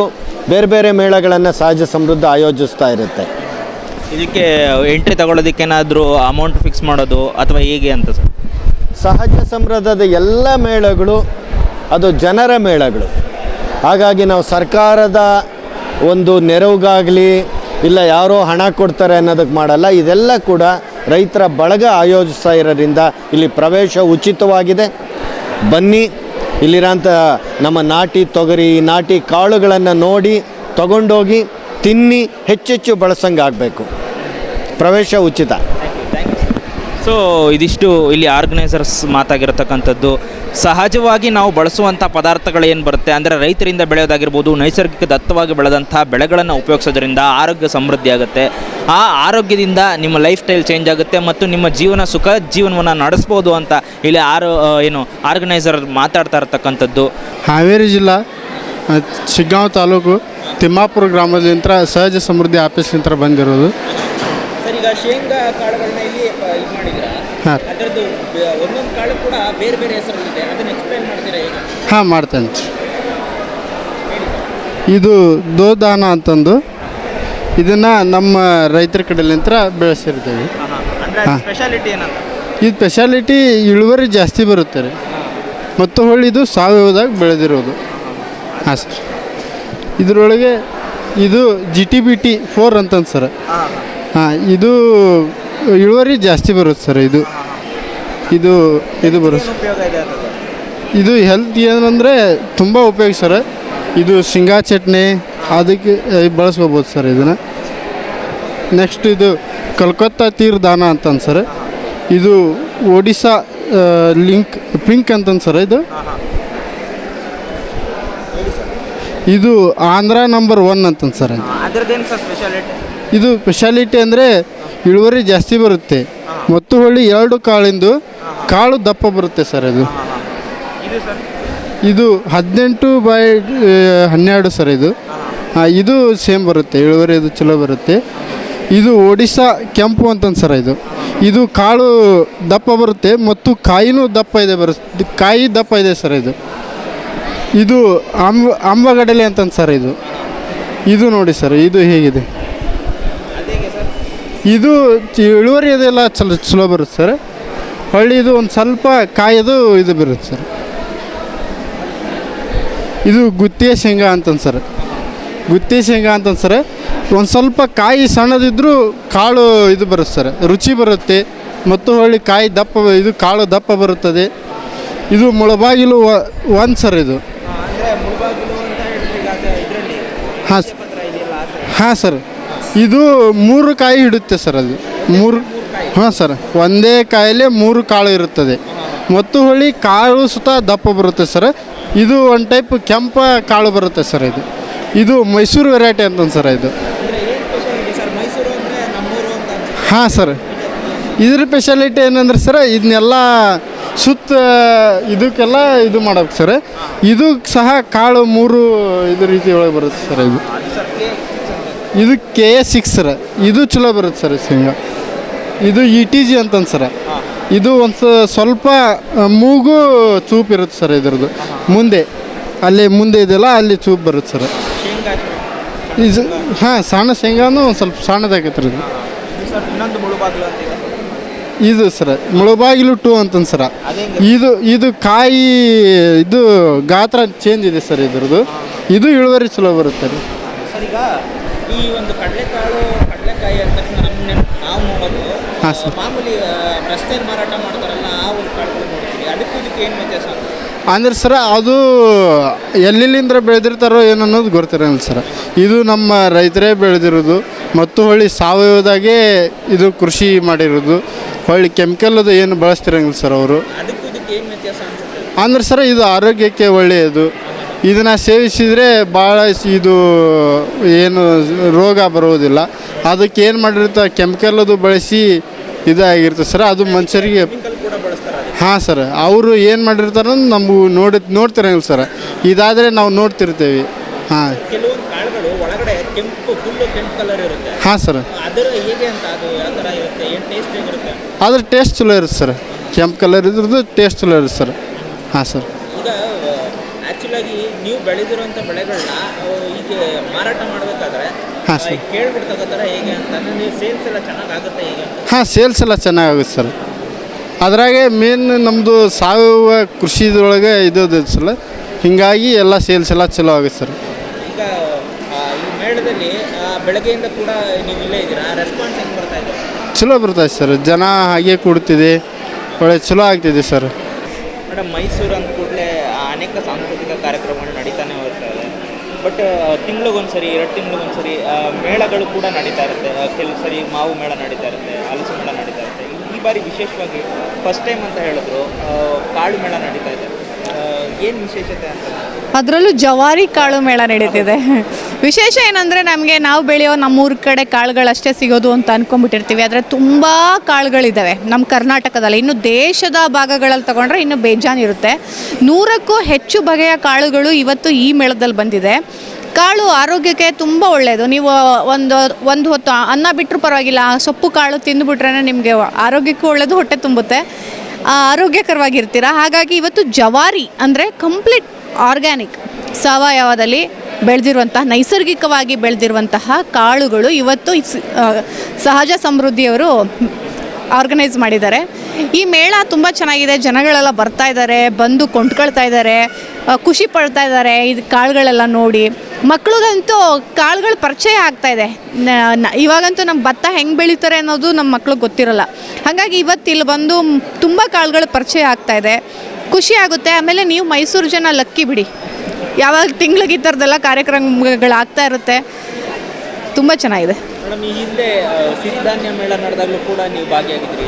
ಬೇರೆ ಬೇರೆ ಮೇಳಗಳನ್ನು ಸಹಜ ಸಮೃದ್ಧ ಆಯೋಜಿಸ್ತಾ ಇರುತ್ತೆ. ಇದಕ್ಕೆ ಎಂಟ್ರಿ ತಗೊಳ್ಳೋದಕ್ಕೇನಾದರೂ ಅಮೌಂಟ್ ಫಿಕ್ಸ್ ಮಾಡೋದು ಅಥವಾ ಹೇಗೆ ಅಂತ ಸರ್? ಸಹಜ ಸಮೃದ್ಧದ ಎಲ್ಲ ಮೇಳಗಳು ಅದು ಜನರ ಮೇಳಗಳು. ಹಾಗಾಗಿ ನಾವು ಸರ್ಕಾರದ ಒಂದು ನೆರವುಗಾಗಲಿ ಇಲ್ಲ ಯಾರೋ ಹಣ ಕೊಡ್ತಾರೆ ಅನ್ನೋದಕ್ಕೆ ಮಾಡಲ್ಲ, ಇದೆಲ್ಲ ಕೂಡ ರೈತರ ಬಳಗ ಆಯೋಜಿಸ್ತಾ ಇರೋದ್ರಿಂದ ಇಲ್ಲಿ ಪ್ರವೇಶ ಉಚಿತವಾಗಿದೆ. ಬನ್ನಿ, ಇಲ್ಲಿರೋಂಥ ನಮ್ಮ ನಾಟಿ ತೊಗರಿ ನಾಟಿ ಕಾಳುಗಳನ್ನು ನೋಡಿ ತಗೊಂಡೋಗಿ ತಿನ್ನಿ, ಹೆಚ್ಚೆಚ್ಚು ಬಳಸಂಗೆ ಆಗಬೇಕು ಪ್ರವೇಶ ಉಚಿತ. ಸೊ ಇದಿಷ್ಟು ಇಲ್ಲಿ ಆರ್ಗನೈಸರ್ಸ್ ಮಾತಾಗಿರತಕ್ಕಂಥದ್ದು. ಸಹಜವಾಗಿ ನಾವು ಬಳಸುವಂಥ ಪದಾರ್ಥಗಳೇನು ಬರುತ್ತೆ ಅಂದರೆ ರೈತರಿಂದ ಬೆಳೆಯೋದಾಗಿರ್ಬೋದು, ನೈಸರ್ಗಿಕ ದತ್ತವಾಗಿ ಬೆಳೆದಂಥ ಬೆಳೆಗಳನ್ನು ಉಪಯೋಗಿಸೋದ್ರಿಂದ ಆರೋಗ್ಯ ಸಮೃದ್ಧಿ ಆಗುತ್ತೆ. ಆ ಆರೋಗ್ಯದಿಂದ ನಿಮ್ಮ ಲೈಫ್ ಸ್ಟೈಲ್ ಚೇಂಜ್ ಆಗುತ್ತೆ ಮತ್ತು ನಿಮ್ಮ ಜೀವನ ಸುಖ ಜೀವನವನ್ನು ನಡೆಸ್ಬೋದು ಅಂತ ಇಲ್ಲಿ ಆರೋ ಏನು ಆರ್ಗನೈಸರ್ ಮಾತಾಡ್ತಾ ಇರತಕ್ಕಂಥದ್ದು. ಹಾವೇರಿ ಜಿಲ್ಲಾ ಶಿಗ್ಗಾಂವ್ ತಾಲೂಕು ತಿಮ್ಮಾಪುರ ಗ್ರಾಮದಿಂದ ಸಹಜ ಸಮೃದ್ಧಿ ಆಫೀಸ್ನಿಂದ ಬಂದಿರೋದು. ಸರ್ ಈಗ ಶೇಂಗಾ ಕಾಳುಗಳನ್ನ ಇಲ್ಲಿ ಇದು ಮಾಡಿದ್ದೀರಾ? ಹಾಂ. ಅದರದ್ದು ಒಂದೊಂದು ಕಾಳು ಕೂಡ ಬೇರೆ ಬೇರೆ ಹೆಸರಲ್ಲಿದೆ ಅದನ್ನ ಎಕ್ಸ್ಪ್ಲೈನ್ ಮಾಡ್ತೀರಾ ಈಗ ಹಾಂ ಮಾಡ್ತೇನೆ. ಇದು ದೋದಾನ ಅಂತಂದು. ಇದನ್ನು ನಮ್ಮ ರೈತರ ಕಡೆಲಿಂತ್ರ ಬೆಳೆಸಿರ್ತೀವಿ. ಹಾಂ ಸ್ಪೆಷಾಲಿಟಿ ಏನಂತ? ಇದು ಸ್ಪೆಷಾಲಿಟಿ ಇಳುವರಿ ಜಾಸ್ತಿ ಬರುತ್ತೆ ರೀ. ಮತ್ತು ಹೊಳ್ಳಿ ಇದು ಸಾವಯವದಾಗ ಬೆಳೆದಿರೋದು. ಹಾಂ. ಸರ್ ಇದರೊಳಗೆ ಇದು G T B T four ಅಂತಂದು ಸರ್. ಹಾಂ, ಇದು ಇಳುವರಿ ಜಾಸ್ತಿ ಬರುತ್ತೆ ಸರ್, ಇದು. ಇದು ಇದು ಬರುತ್ತೆ ಉಪಯೋಗ ಇದೆ ಹೆಲ್ತ್ ಏನಂದರೆ ತುಂಬ ಉಪಯೋಗ ಸರ್. ಇದು ಶೇಂಗಾ ಚಟ್ನಿ, ಅದಕ್ಕೆ ಬಳಸ್ಕೋಬೋದು ಸರ್ ಇದನ್ನು. ನೆಕ್ಸ್ಟ್ ಇದು ಕಲ್ಕತ್ತಾ ತೀರ್ದಾನ ಅಂತಂದು ಸರ್. ಇದು ಒಡಿಶಾ ಲಿಂಕ್, ಪಿಂಕ್ ಅಂತಂದು ಸರ್ ಇದು. ಇದು ಆಂಧ್ರ ನಂಬರ್ ಒನ್ ಅಂತಂದು ಸರ್. ಅದ್ರದ್ದೇನು ಸರ್ ಸ್ಪೆಷಾಲಿಟಿ ಇದು ಸ್ಪೆಷಾಲಿಟಿ ಅಂದರೆ ಇಳುವರಿ ಜಾಸ್ತಿ ಬರುತ್ತೆ. ಮತ್ತು ಹೊಳ್ಳಿ ಎರಡು ಕಾಳಿಂದು ಕಾಳು ದಪ್ಪ ಬರುತ್ತೆ ಸರ್ ಇದು ಇದು ಹದಿನೆಂಟು ಬೈ ಹನ್ನೆರಡು ಸರ್ ಇದು. ಇದು ಸೇಮ್ ಬರುತ್ತೆ ಇಳುವರಿ ಇದು ಚಲೋ ಬರುತ್ತೆ. ಇದು ಒಡಿಶಾ ಕೆಂಪು ಅಂತಂದು ಸರ್ ಇದು. ಇದು ಕಾಳು ದಪ್ಪ ಬರುತ್ತೆ ಮತ್ತು ಕಾಯಿನೂ ದಪ್ಪ ಇದೆ ಬರುತ್ತೆ ಕಾಯಿ ದಪ್ಪ ಇದೆ ಸರ್ ಇದು. ಇದು ಅಂಬ ಅಂಬಗಡಲೆ ಅಂತಂದು ಸರ್ ಇದು. ಇದು ನೋಡಿ ಸರ್ ಇದು ಹೇಗಿದೆ? ಇದು ಇಳುವರಿ ಅದೆಲ್ಲ ಚಲೋ ಚಲೋ ಬರುತ್ತೆ ಸರ್. ಹೊಳ್ಳಿ ಇದು ಒಂದು ಸ್ವಲ್ಪ ಕಾಯೋದು ಇದು ಬರುತ್ತೆ ಸರ್. ಇದು ಗುತ್ತಿಗೆ ಶೇಂಗಾ ಅಂತಂದು ಸರ್. ಗುತ್ತಿಗೆ ಶೇಂಗಾ ಅಂತಂದು ಸರ್. ಒಂದು ಸ್ವಲ್ಪ ಕಾಯಿ ಸಣ್ಣದಿದ್ದರೂ ಕಾಳು ಇದು ಬರುತ್ತೆ ಸರ್. ರುಚಿ ಬರುತ್ತೆ. ಮತ್ತು ಹೊಳ್ಳಿ ಕಾಯಿ ದಪ್ಪ ಇದು ಕಾಳು ದಪ್ಪ ಬರುತ್ತದೆ. ಇದು ಮುಳಬಾಗಿಲು ಒಂದು ಸರ್ ಇದು. ಹಾಂ ಹಾಂ ಸರ್. ಇದು ಮೂರು ಕಾಯಿ ಹಿಡುತ್ತೆ ಸರ್ ಅದು ಮೂರು ಹಾಂ ಸರ್, ಒಂದೇ ಕಾಯಿಲೆ ಮೂರು ಕಾಳು ಇರುತ್ತದೆ. ಮತ್ತು ಹೊಳಿ ಕಾಳು ಸುತ್ತ ದಪ್ಪ ಬರುತ್ತೆ ಸರ್. ಇದು ಒಂದು ಟೈಪ್ ಕೆಂಪ ಕಾಳು ಬರುತ್ತೆ ಸರ್ ಇದು. ಇದು ಮೈಸೂರು ವೆರೈಟಿ ಅಂತಂದು ಸರ್ ಇದು. ಅಂತ. ಹಾಂ ಸರ್. ಇದ್ರ ಸ್ಪೆಷಾಲಿಟಿ ಏನಂದ್ರೆ ಸರ್, ಇದನ್ನೆಲ್ಲ ಸುತ್ತ, ಇದಕ್ಕೆಲ್ಲ ಇದು ಮಾಡಬೇಕು ಸರ್. ಇದು ಸಹ ಕಾಳು ಮೂರು ಇದು ರೀತಿ ಒಳಗೆ ಬರುತ್ತೆ ಸರ್ ಇದು. ಇದು ಕೆ ಎ ಸಿಕ್ಸ್ ಸರ್. ಇದು ಚಲೋ ಬರುತ್ತೆ ಸರ್ ಶೇಂಗಾ ಇದು ಇ ಟಿ ಜಿ ಅಂತಂದು ಸರ. ಇದು ಒಂದು ಸ್ವಲ್ಪ ಮೂಗು ಚೂಪ್ ಇರುತ್ತೆ ಸರ್ ಇದ್ರದ್ದು. ಮುಂದೆ. ಅಲ್ಲಿ ಮುಂದೆ ಇದೆಯಲ್ಲ ಅಲ್ಲಿ ಚೂಪ್ ಬರುತ್ತೆ ಸರ್. ಇದು ಹಾಂ ಸಣ್ಣ ಶೇಂಗಾನು ಒಂದು ಸ್ವಲ್ಪ ಸಣ್ಣದಾಗೈತೆ ರೀ ಇದು. ಸರ್ ಮುಳುಬಾಗಿಲು ಟೂ ಅಂತಂದು ಸರ. ಇದು ಇದು ಕಾಯಿ ಇದು ಗಾತ್ರ ಚೇಂಜ್ ಇದೆ ಸರ್ ಇದ್ರದ್ದು. ಇದು ಇಳುವರಿ ಚಲೋ ಬರುತ್ತೆ ರೀ. ಈ ಒಂದು ಕಡಲೆಕಾಳು ಕಡಲೆಕಾಯಿ ಅಂತ ನಮ್ಮ ನಾವು ನೋಡೋದು. ಹಾಂ ಸರ್. ಮಾಮೂಲಿ ರಸ್ತೆಯಲ್ಲಿ ಮಾರಾಟ ಮಾಡ್ತಾರಲ್ಲ ಆ ಒಂದು ಕಾಳುಗಳು ನೋಡ್ತೀವಿ ಅದಕ್ಕೂ ಇದಕ್ಕೆ ಏನು ವ್ಯತ್ಯಾಸ ಅಂತ? ಅಂದ್ರೆ ಸರ ಅದು ಎಲ್ಲಿಂದ ಬೆಳೆದಿರ್ತಾರೋ ಏನು ಅನ್ನೋದು ಗೊತ್ತಿರಲ್ಲ ಸರ್. ಇದು ನಮ್ಮ ರೈತರೇ ಬೆಳೆದಿರೋದು. ಮತ್ತು ಹೊಳ್ಳಿ ಸಾವಯವದಾಗೆ ಇದು ಕೃಷಿ ಮಾಡಿರೋದು. ಹೊಳ್ಳಿ ಕೆಮಿಕಲ್ ಅದು ಏನು ಬಳಸ್ತಿರಂಗಿಲ್ಲ ಸರ್ ಅವರು. ಅಂದ್ರೆ ಸರ ಇದು ಆರೋಗ್ಯಕ್ಕೆ ಒಳ್ಳೆಯದು. ಇದನ್ನು ಸೇವಿಸಿದರೆ ಭಾಳ ಇದು ಏನು ರೋಗ ಬರುವುದಿಲ್ಲ. ಅದಕ್ಕೆ ಏನು ಮಾಡಿರ್ತಾರೆ ಕೆಮಿಕಲ್ ಅದು ಬಳಸಿ ಇದಾಗಿರ್ತದೆ ಸರ್. ಅದು ಮನುಷ್ಯರಿಗೆ. ಹಾಂ ಸರ್. ಅವರು ಏನು ಮಾಡಿರ್ತಾರೆ ನಮಗೂ ನೋಡಿ ನೋಡ್ತಿರಂಗಿಲ್ಲ ಸರ್. ಇದಾದರೆ ನಾವು ನೋಡ್ತಿರ್ತೇವೆ. ಹಾಂ. ಹಾಂ ಸರ್. ಅದರ ಟೇಸ್ಟ್ ಚಲೋ ಇರುತ್ತೆ ಸರ್. ಕೆಂಪು ಕಲರ್ ಇದ್ರದ್ದು ಟೇಸ್ಟ್ ಚಲೋ ಇರುತ್ತೆ ಸರ್. ಹಾಂ ಸರ್. ಆ್ಯಕ್ಚುಲಾಗಿ ನೀವು ಬೆಳೆದಿರುವಂತ ಬೆಳೆಗಳನ್ನ ಈಗ ಮಾರಾಟ ಮಾಡಬೇಕಾದ್ರೆ ಹಾಂ ಸರ್. ಕೇಳ್ಬಿಟ್ಟು ತಗೋತಾರೆ ಹೇಗೆ ಅಂತ ನೀವು ಸೇಲ್ಸ್ ಎಲ್ಲ ಚೆನ್ನಾಗಿ ಆಗುತ್ತೆ ಹೇಗೆ ಹಾಂ ಸೇಲ್ಸ್ ಎಲ್ಲ ಚೆನ್ನಾಗುತ್ತೆ ಸರ್. ಅದ್ರಾಗೆ ಮೇನ್ ನಮ್ಮದು ಸಾವಯವ ಕೃಷಿದೊಳಗೆ ಇದು ಸಲ ಹೀಗಾಗಿ ಎಲ್ಲ ಸೇಲ್ಸ್ ಎಲ್ಲ ಚಲೋ ಆಗುತ್ತೆ ಸರ್. ಈಗ ಆ, ಈ ಮೇಳದಲ್ಲಿ ಆ, ಬೆಳಗ್ಗೆಯಿಂದ ಕೂಡ ನೀವು ಇಲ್ಲೇ ಇದ್ದೀರಾ? ರೆಸ್ಪಾನ್ಸ್ ಹೆಂಗೆ ಬರ್ತಾ ಇದೆ? ಚಲೋ ಬರ್ತದೆ ಸರ್. ಜನ ಹಾಗೆ ಕೊಡ್ತಿದೆ. ಒಳ್ಳೆ ಚಲೋ ಆಗ್ತಿದೆ ಸರ್. ಮೇಡಮ್ ಮೈಸೂರು ಅಂದ ಕೂಡಲೇ ಅನೇಕ ಸಾಂಸ್ಕೃತಿಕ ಕಾರ್ಯಕ್ರಮಗಳು ನಡೀತಾನೆ ಹೋಗ್ತಾ ಇದೆ ಬಟ್ ತಿಂಗಳಿಗೊಂದ್ಸರಿ, ಎರಡು ತಿಂಗಳಿಗೊಂದ್ಸರಿ ಮೇಳಗಳು ಕೂಡ ನಡೀತಾ ಇರುತ್ತೆ. ಕೆಲವು ಸರಿ ಮಾವು ಮೇಳ ನಡೀತಾ ಇರುತ್ತೆ, ಹಲಸು ಮೇಳ ನಡೀತಾ ಇರುತ್ತೆ. ಈ ಬಾರಿ ವಿಶೇಷವಾಗಿ ಫಸ್ಟ್ ಟೈಮ್ ಅಂತ ಹೇಳಿದ್ರು ಕಾಳು ಮೇಳ ನಡೀತಾ ಇದೆ. ಏನು ವಿಶೇಷತೆ ಅಂತ? ಅದರಲ್ಲೂ ಜವಾರಿ ಕಾಳು ಮೇಳ ನಡೀತಿದೆ. ವಿಶೇಷ ಏನಂದರೆ ನಮಗೆ ನಾವು ಬೆಳೆಯೋ ನಮ್ಮೂರ ಕಡೆ ಕಾಳುಗಳಷ್ಟೇ ಸಿಗೋದು ಅಂತ ಅಂದ್ಕೊಂಡ್ಬಿಟ್ಟಿರ್ತೀವಿ ಆದರೆ ತುಂಬ ಕಾಳುಗಳಿದ್ದಾವೆ ನಮ್ಮ ಕರ್ನಾಟಕದಲ್ಲಿ. ಇನ್ನು ದೇಶದ ಭಾಗಗಳಲ್ಲಿ ತಗೊಂಡ್ರೆ ಇನ್ನೂ ಬೇಜಾನಿರುತ್ತೆ ನೂರಕ್ಕೂ ಹೆಚ್ಚು ಬಗೆಯ ಕಾಳುಗಳು ಇವತ್ತು ಈ ಮೇಳದಲ್ಲಿ ಬಂದಿದೆ. ಕಾಳು ಆರೋಗ್ಯಕ್ಕೆ ತುಂಬ ಒಳ್ಳೆಯದು ನೀವು ಒಂದು ಒಂದು ಹೊತ್ತು ಅನ್ನ ಬಿಟ್ಟರು ಪರವಾಗಿಲ್ಲ, ಸೊಪ್ಪು ಕಾಳು ತಿಂದುಬಿಟ್ರೆ ನಿಮಗೆ ಆರೋಗ್ಯಕ್ಕೂ ಒಳ್ಳೆಯದು ಹೊಟ್ಟೆ ತುಂಬುತ್ತೆ. ಆರೋಗ್ಯಕರವಾಗಿರ್ತೀರ? ಹಾಗಾಗಿ ಇವತ್ತು ಜವಾರಿ ಅಂದರೆ ಕಂಪ್ಲೀಟ್ ಆರ್ಗ್ಯಾನಿಕ್ ಸಾವಯವದಲ್ಲಿ ಬೆಳೆದಿರುವಂತಹ, ನೈಸರ್ಗಿಕವಾಗಿ ಬೆಳೆದಿರುವಂತಹ ಕಾಳುಗಳು ಇವತ್ತು ಸಹಜ ಸಮೃದ್ಧಿಯವರು ಆರ್ಗನೈಸ್ ಮಾಡಿದ್ದಾರೆ. ಈ ಮೇಳ ತುಂಬ ಚೆನ್ನಾಗಿದೆ. ಜನಗಳೆಲ್ಲ ಬರ್ತಾ ಇದ್ದಾರೆ, ಬಂದು ಕೊಂಡ್ಕೊಳ್ತಾ ಇದ್ದಾರೆ ಖುಷಿ ಪಡ್ತಾ ಇದ್ದಾರೆ ಇದು ಕಾಳುಗಳೆಲ್ಲ ನೋಡಿ. ಮಕ್ಳಿಗಂತೂ ಕಾಳುಗಳು ಪರಿಚಯ ಆಗ್ತಾ ಇದೆ. ಇವಾಗಂತೂ ನಮ್ಮ ಭತ್ತ ಹೆಂಗೆ ಬೆಳೀತಾರೆ ಅನ್ನೋದು ನಮ್ಮ ಮಕ್ಳಿಗೆ ಗೊತ್ತಿರಲ್ಲ. ಹಾಗಾಗಿ ಇವತ್ತು ಇಲ್ಲಿ ಬಂದು ತುಂಬ ಕಾಳುಗಳು ಪರಿಚಯ ಆಗ್ತಾ ಇದೆ. ಖುಷಿ ಆಗುತ್ತೆ. ಆಮೇಲೆ ನೀವು ಮೈಸೂರು ಜನ ಲಕ್ಕಿ ಬಿಡಿ. ಯಾವಾಗ ತಿಂಗ್ಳಿಗೆ ಈ ಥರದ್ದೆಲ್ಲ ಕಾರ್ಯಕ್ರಮಗಳಾಗ್ತಾ ಇರುತ್ತೆ. ತುಂಬ ಚೆನ್ನಾಗಿದೆ. ಮೇಡಮ್ ಈ ಹಿಂದೆ ಸಿರಿಧಾನ್ಯ ಮೇಳ ನಡೆದಾಗಲೂ ಕೂಡ ನೀವು ಭಾಗಿಯಾಗಿದ್ರಿ.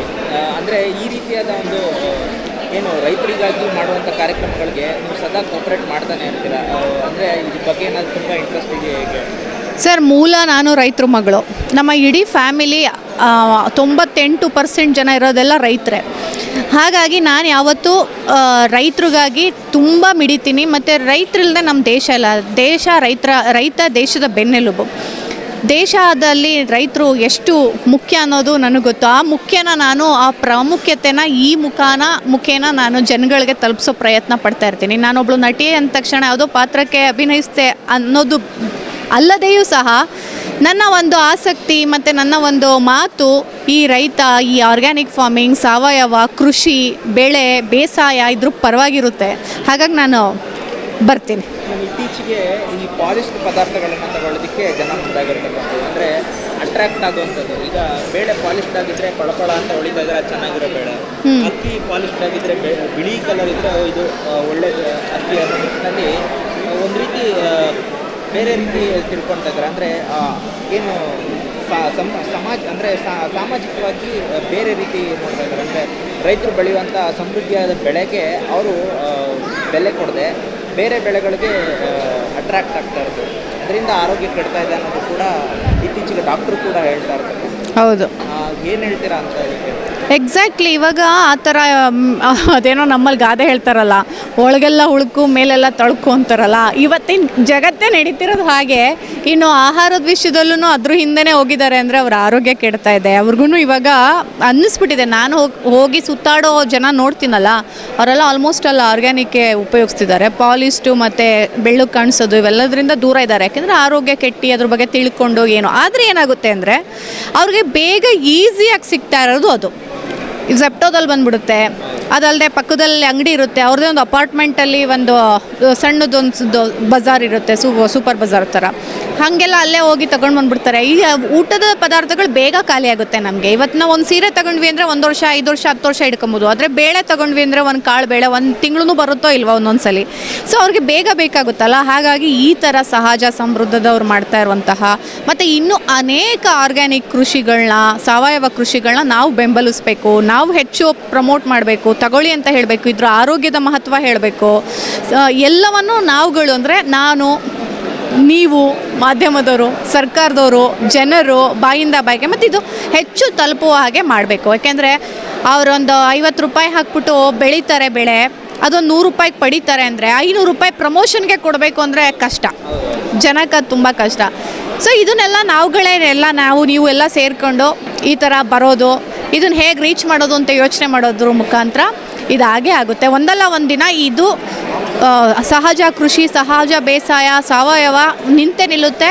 ಅಂದ್ರೆ ಈ ರೀತಿಯಾದ ಒಂದು ಏನು ರೈತರಿಗಾಗಿ ಮಾಡುವಂಥ ಕಾರ್ಯಕ್ರಮಗಳಿಗೆ ನೀವು ಸದಾ ಕೋಪರೇಟ್ ಮಾಡ್ತಾನೆ ಇರ್ತೀರಾ? ಅಂದ್ರೆ ಇದ್ರ ಬಗ್ಗೆ ಏನಾದರೂ ತುಂಬ ಇಂಟ್ರೆಸ್ಟ್ ಇದೆಯಾ ಹೇಗೆ? ಸರ್ ಮೂಲ ನಾನು ರೈತರ ಮಗಳು. ನಮ್ಮ ಇಡೀ ಫ್ಯಾಮಿಲಿ ತೊಂಬತ್ತೆಂಟು ಪರ್ಸೆಂಟ್ ಜನ ಇರೋದೆಲ್ಲ ರೈತರೇ. ಹಾಗಾಗಿ ನಾನು ಯಾವತ್ತೂ ರೈತರಿಗಾಗಿ ತುಂಬ ಮಿಡಿತೀನಿ. ಮತ್ತು ರೈತರಿಲ್ಲದೆ ನಮ್ಮ ದೇಶ ಇಲ್ಲ. ದೇಶ ರೈತರ, ರೈತ ದೇಶದ ಬೆನ್ನೆಲುಬು. ದೇಶದಲ್ಲಿ ರೈತರು ಎಷ್ಟು ಮುಖ್ಯ ಅನ್ನೋದು ನನಗೆ ಗೊತ್ತು. ಆ ಮುಖ್ಯನ ನಾನು, ಆ ಪ್ರಾಮುಖ್ಯತೆನ ಈ ಮುಖಾನ, ಮುಖೇನ ನಾನು ಜನಗಳಿಗೆ ತಲುಪಿಸೋ ಪ್ರಯತ್ನ ಪಡ್ತಾ ಇರ್ತೀನಿ. ನಾನೊಬ್ಳು ನಟಿ ಅಂದ ತಕ್ಷಣ ಯಾವುದೋ ಪಾತ್ರಕ್ಕೆ ಅಭಿನಯಿಸ್ತೆ ಅನ್ನೋದು ಅಲ್ಲದೆಯೂ ಸಹ ನನ್ನ ಒಂದು ಆಸಕ್ತಿ ಮತ್ತು ನನ್ನ ಒಂದು ಮಾತು ಈ ರೈತ ಈ ಆರ್ಗ್ಯಾನಿಕ್ ಫಾರ್ಮಿಂಗ್ ಸಾವಯವ ಕೃಷಿ ಬೆಳೆ ಬೇಸಾಯ ಇದ್ರ ಪರವಾಗಿರುತ್ತೆ. ಹಾಗಾಗಿ ನಾನು ಬರ್ತೀನಿ. ಇತ್ತೀಚೆಗೆ ಈ ಪಾಲಿಶ್ಡ್ ಪದಾರ್ಥಗಳನ್ನು ತಗೊಳ್ಳೋದಕ್ಕೆ ಜನ ಮುಂದಾಗಿರ್ತಕ್ಕಂಥದ್ದು ಅಂದರೆ ಅಟ್ರಾಕ್ಟ್ ಆಗುವಂಥದ್ದು. ಈಗ ಬೇಳೆ ಪಾಲಿಶ್ಡ್ ಆಗಿದ್ರೆ ಕೊಳಕೊಳ ಅಂತ ಹೊಳಿತಾ ಇದ್ರೆ ಚೆನ್ನಾಗಿರೋ ಬೇಳೆ. ಅಕ್ಕಿ ಪಾಲಿಶ್ಡ್ ಆಗಿದ್ರೆ ಬಿಳಿ ಕಲರ್ ಇದ್ರೆ ಇದು ಒಳ್ಳೆ ಅಕ್ಕಿ ಅನ್ನೋ ಒಂದು ರೀತಿ ಬೇರೆ ರೀತಿ ತಿಳ್ಕೊಳ್ತಾ ಇದ್ದಾರೆ. ಅಂದರೆ ಏನು ಸಮಾಜ ಅಂದರೆ ಸಾಮಾಜಿಕವಾಗಿ ಬೇರೆ ರೀತಿ ನೋಡ್ತಾ ಇದ್ದಾರೆ? ಅಂದರೆ ರೈತರು ಬೆಳೆಯುವಂಥ ಸಮೃದ್ಧಿಯಾದ ಬೆಳೆಗೆ ಅವರು ಬೆಲೆ ಕೊಡದೆ ಬೇರೆ ಬೆಳೆಗಳಿಗೆ ಅಟ್ರಾಕ್ಟ್ ಆಗ್ತಾ ಇರೋದು. ಅದರಿಂದ ಆರೋಗ್ಯ ಕೆಡ್ತಾ ಇದೆ ಅನ್ನೋದು ಕೂಡ ಇತ್ತೀಚೆಗೆ ಡಾಕ್ಟ್ರು ಕೂಡ ಹೇಳ್ತಾ ಇರ್ತಾರೆ. ಹೌದು. ಏನು ಹೇಳ್ತೀರಾ ಅಂತ ಇದಕ್ಕೆ ಎಕ್ಸಾಕ್ಟ್ಲಿ ಇವಾಗ ಆ ಥರ <laughs> ಅದೇನೋ ನಮ್ಮಲ್ಲಿ ಗಾದೆ ಹೇಳ್ತಾರಲ್ಲ, ಒಳಗೆಲ್ಲ ಉಳುಕು ಮೇಲೆಲ್ಲ ತಳುಕು ಅಂತಾರಲ್ಲ, ಇವತ್ತಿನ ಜಗತ್ತೇ ನಡೀತಿರೋದು ಹಾಗೆ, ಇನ್ನು ಆಹಾರದ ವಿಷಯದಲ್ಲೂ ಅದ್ರ ಹಿಂದೆನೇ ಹೋಗಿದ್ದಾರೆ ಅಂದರೆ ಅವ್ರ ಆರೋಗ್ಯ ಕೆಡ್ತಾ ಇದೆ. ಅವ್ರಿಗೂ ಇವಾಗ ಅನ್ನಿಸ್ಬಿಟ್ಟಿದೆ. ನಾನು ಹೋಗ್- ಸುತ್ತಾಡೋ ಜನ ನೋಡ್ತೀನಲ್ಲ, ಅವರೆಲ್ಲ ಆಲ್ಮೋಸ್ಟ್ ಅಲ್ಲ ಆರ್ಗ್ಯಾನಿಕ್ಕೆ ಉಪಯೋಗಿಸ್ತಿದ್ದಾರೆ. ಪಾಲಿಸ್ಟು ಮತ್ತು ಬೆಳ್ಳು ಕಾಣಿಸೋದು ಇವೆಲ್ಲದರಿಂದ ದೂರ ಇದ್ದಾರೆ. ಯಾಕೆಂದರೆ ಆರೋಗ್ಯ ಕೆಟ್ಟಿ, ಅದ್ರ ಬಗ್ಗೆ ತಿಳ್ಕೊಂಡು ಏನು. ಆದರೆ ಏನಾಗುತ್ತೆ ಅಂದರೆ, ಅವ್ರಿಗೆ ಬೇಗ ಈಸಿಯಾಗಿ ಸಿಗ್ತಾ ಇರೋದು ಅದು. ಈಗ ಜೆಪ್ಟೋದಲ್ಲಿ ಬಂದ್ಬಿಡುತ್ತೆ. ಅದಲ್ಲದೆ ಪಕ್ಕದಲ್ಲಿ ಅಂಗಡಿ ಇರುತ್ತೆ. ಅವ್ರದ್ದೇ ಒಂದು ಅಪಾರ್ಟ್ಮೆಂಟಲ್ಲಿ ಒಂದು ಸಣ್ಣದೊಂದು ಬಜಾರ್ ಇರುತ್ತೆ. ಸೂಪರ್ ಬಜಾರ್ ಥರ. ಹಾಗೆಲ್ಲ ಅಲ್ಲೇ ಹೋಗಿ ತಗೊಂಡ್ ಬಂದ್ಬಿಡ್ತಾರೆ. ಈ ಊಟದ ಪದಾರ್ಥಗಳು ಬೇಗ ಖಾಲಿ ಆಗುತ್ತೆ ನಮಗೆ. ಇವತ್ತು ನಾವು ಒಂದು ಸೀರೆ ತಗೊಂಡ್ವಿ ಅಂದರೆ ಒಂದು ವರ್ಷ, ಐದು ವರ್ಷ, ಹತ್ತು ವರ್ಷ ಇಟ್ಕೊಬೋದು ಆದರೆ ಬೇಳೆ ತಗೊಂಡ್ವಿ ಅಂದರೆ ಒಂದು ಕಾಳು ಬೇಳೆ, ಒಂದು ತಿಂಗಳು ಬರುತ್ತೋ ಇಲ್ವೋ ಒಂದೊಂದ್ಸಲಿ. ಸಲ ಸೊ ಅವ್ರಿಗೆ ಬೇಗ ಬೇಕಾಗುತ್ತಲ್ಲ? ಹಾಗಾಗಿ ಈ ಥರ ಸಹಜ ಸಮೃದ್ಧದವ್ರು ಮಾಡ್ತಾ ಇರುವಂತಹ ಮತ್ತು ಇನ್ನೂ ಅನೇಕ ಆರ್ಗ್ಯಾನಿಕ್ ಕೃಷಿಗಳನ್ನ ಸಾವಯವ ಕೃಷಿಗಳನ್ನ ನಾವು ಬೆಂಬಲಿಸಬೇಕು, ನಾವು ಹೆಚ್ಚು ಪ್ರಮೋಟ್ ಮಾಡಬೇಕು, ತಗೊಳ್ಳಿ ಅಂತ ಹೇಳಬೇಕು, ಇದ್ರ ಆರೋಗ್ಯದ ಮಹತ್ವ ಹೇಳಬೇಕು. ಎಲ್ಲವನ್ನು ನಾವುಗಳು ಅಂದರೆ ನಾನು ನೀವು ಮಾಧ್ಯಮದವರು, ಸರ್ಕಾರದವರು, ಜನರು ಬಾಯಿಂದ ಬಾಯಿಗೆ ಮತ್ತು ಇದು ಹೆಚ್ಚು ತಲುಪುವ ಹಾಗೆ ಮಾಡಬೇಕು. ಯಾಕೆಂದರೆ ಅವರೊಂದು ಐವತ್ತು ರೂಪಾಯಿ ಹಾಕ್ಬಿಟ್ಟು ಬೆಳೀತಾರೆ ಬೆಳೆ, ಅದೊಂದು ನೂರು ರೂಪಾಯಿಗೆ ಪಡೀತಾರೆ ಅಂದರೆ ಐನೂರು ರೂಪಾಯಿ ಪ್ರಮೋಷನ್ಗೆ ಕೊಡಬೇಕು ಅಂದರೆ ಕಷ್ಟ. ಜನಕ್ಕೆ ಅದು ತುಂಬ ಕಷ್ಟ. ಸೊ ಇದನ್ನೆಲ್ಲ ನಾವುಗಳೇ ಎಲ್ಲ ನಾವು, ನೀವು ಎಲ್ಲ ಸೇರಿಕೊಂಡು ಈ ಥರ ಬರೋದು, ಇದನ್ನು ಹೇಗೆ ರೀಚ್ ಮಾಡೋದು ಅಂತ ಯೋಚನೆ ಮಾಡೋದ್ರ ಮುಖಾಂತರ ಇದು ಹಾಗೇ ಆಗುತ್ತೆ. ಒಂದಲ್ಲ ಒಂದು ದಿನ ಇದು ಸಹಜ ಕೃಷಿ ಸಹಜ ಬೇಸಾಯ ಸಾವಯವ ನಿಂತೆ ನಿಲ್ಲುತ್ತೆ.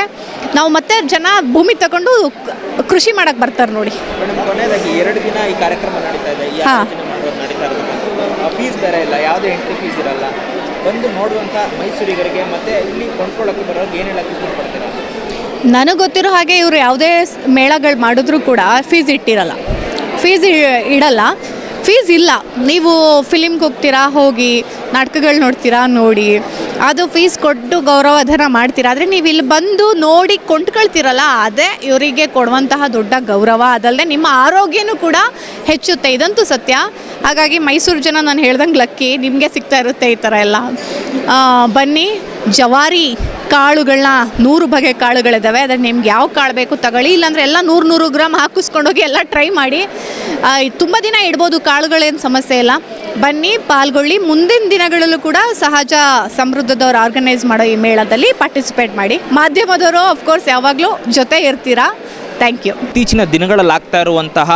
ನಾವು ಮತ್ತೆ ಜನ ಭೂಮಿ ತಗೊಂಡು ಕೃಷಿ ಮಾಡಕ್ಕೆ ಬರ್ತಾರೆ ನೋಡಿ. ಕೊನೆಯದಾಗಿ ಎರಡು ದಿನ ಈ ಕಾರ್ಯಕ್ರಮ ನಡೀತಾ ಇದೆ. ಈ ಹಾ. ಆಲೋಚನೆ ಮಾಡೋದು ನಡೀತಾ ಇರೋದು ಫೀಸ್ ಬೇರೆ ಇಲ್ಲ ಯಾವುದೇ ಎಂಟ್ರಿ ಫೀಸ್ ಇರಲ್ಲ. ಬಂದು ನೋಡುವಂಥ ಮೈಸೂರಿಗರಿಗೆ ಮತ್ತೆ ಇಲ್ಲಿ ಕೊಂಡ್ಕೊಳ್ಳೋಕೆ ಬರೋರಿಗೆ ಏನು ಹೇಳಕ್ಕೆ ಇಷ್ಟಪಡ್ತೀರಾ ನನಗೆ ಗೊತ್ತಿರೋ ಹಾಗೆ ಇವರು ಯಾವುದೇ ಸ್- ಮೇಳಗಳು ಮಾಡಿದ್ರೂ ಕೂಡ ಫೀಸ್ ಇಟ್ಟಿರಲ್ಲ. ಫೀಸ್ ಇಡಲ್ಲ. ಫೀಸ್ ಇಲ್ಲ. ನೀವು ಫಿಲಿಮ್ಗೆ ಹೋಗ್ತೀರಾ ಹೋಗಿ ನಾಟಕಗಳು ನೋಡ್ತೀರಾ? ನೋಡಿ. ಅದು ಫೀಸ್ ಕೊಟ್ಟು ಗೌರವಧನ ಮಾಡ್ತೀರಾ? ಆದರೆ ನೀವು ಇಲ್ಲಿ ಬಂದು ನೋಡಿ ಕೊಂಡ್ಕೊಳ್ತೀರಲ್ಲ, ಅದೇ ಇವರಿಗೆ ಕೊಡುವಂತಹ ದೊಡ್ಡ ಗೌರವ. ಅದಲ್ಲದೆ ನಿಮ್ಮ ಆರೋಗ್ಯನೂ ಕೂಡ ಹೆಚ್ಚುತ್ತೆ. ಇದಂತೂ ಸತ್ಯ. ಹಾಗಾಗಿ ಮೈಸೂರು ಜನ ನಾನು ಹೇಳ್ದಂಗೆ ಲಕ್ಕಿ ನಿಮಗೆ ಸಿಗ್ತಾ ಇರುತ್ತೆ ಈ ಥರ ಎಲ್ಲ. ಬನ್ನಿ. ಜವಾರಿ ಕಾಳುಗಳನ್ನ ನೂರು ಬಗೆ ಕಾಳುಗಳಿದ್ದಾವೆ ಅದನ್ನು ನಿಮ್ಗೆ ಯಾವ ಕಾಳು ಬೇಕು ತಗೊಳ್ಳಿ. ಇಲ್ಲಾಂದರೆ ಎಲ್ಲ ನೂರು ನೂರು ಗ್ರಾಮ್ ಹಾಕಿಸ್ಕೊಂಡೋಗಿ ಎಲ್ಲ ಟ್ರೈ ಮಾಡಿ. ತುಂಬ ದಿನ ಇಡ್ಬೋದು, ಕಾಳುಗಳೇನು ಸಮಸ್ಯೆ ಇಲ್ಲ. ಬನ್ನಿ, ಪಾಲ್ಗೊಳ್ಳಿ. ಮುಂದಿನ ದಿನಗಳಲ್ಲೂ ಕೂಡ ಸಹಜ ಸಮೃದ್ಧದವ್ರು ಆರ್ಗನೈಸ್ ಮಾಡೋ ಈ ಮೇಳದಲ್ಲಿ ಪಾರ್ಟಿಸಿಪೇಟ್ ಮಾಡಿ. ಮಾಧ್ಯಮದವರು ಅಫ್ಕೋರ್ಸ್ ಯಾವಾಗಲೂ ಜೊತೆ ಇರ್ತೀರಾ. ಥ್ಯಾಂಕ್ ಯು ಇತ್ತೀಚಿನ ದಿನಗಳಲ್ಲಿ ಆಗ್ತಾ ಇರುವಂತಹ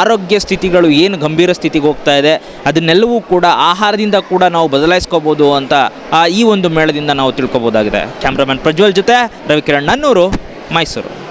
ಆರೋಗ್ಯ ಸ್ಥಿತಿಗಳು ಏನು ಗಂಭೀರ ಸ್ಥಿತಿಗೆ ಹೋಗ್ತಾ ಇದೆ, ಅದನ್ನೆಲ್ಲವೂ ಕೂಡ ಆಹಾರದಿಂದ ಕೂಡ ನಾವು ಬದಲಾಯಿಸ್ಕೋಬೋದು ಅಂತ ಈ ಒಂದು ಮೇಳದಿಂದ ನಾವು ತಿಳ್ಕೊಬೋದಾಗಿದೆ. ಕ್ಯಾಮ್ರಾಮನ್ ಪ್ರಜ್ವಲ್ ಜೊತೆ ರವಿಕಿರಣ್ ನನ್ನೂರು, ಮೈಸೂರು.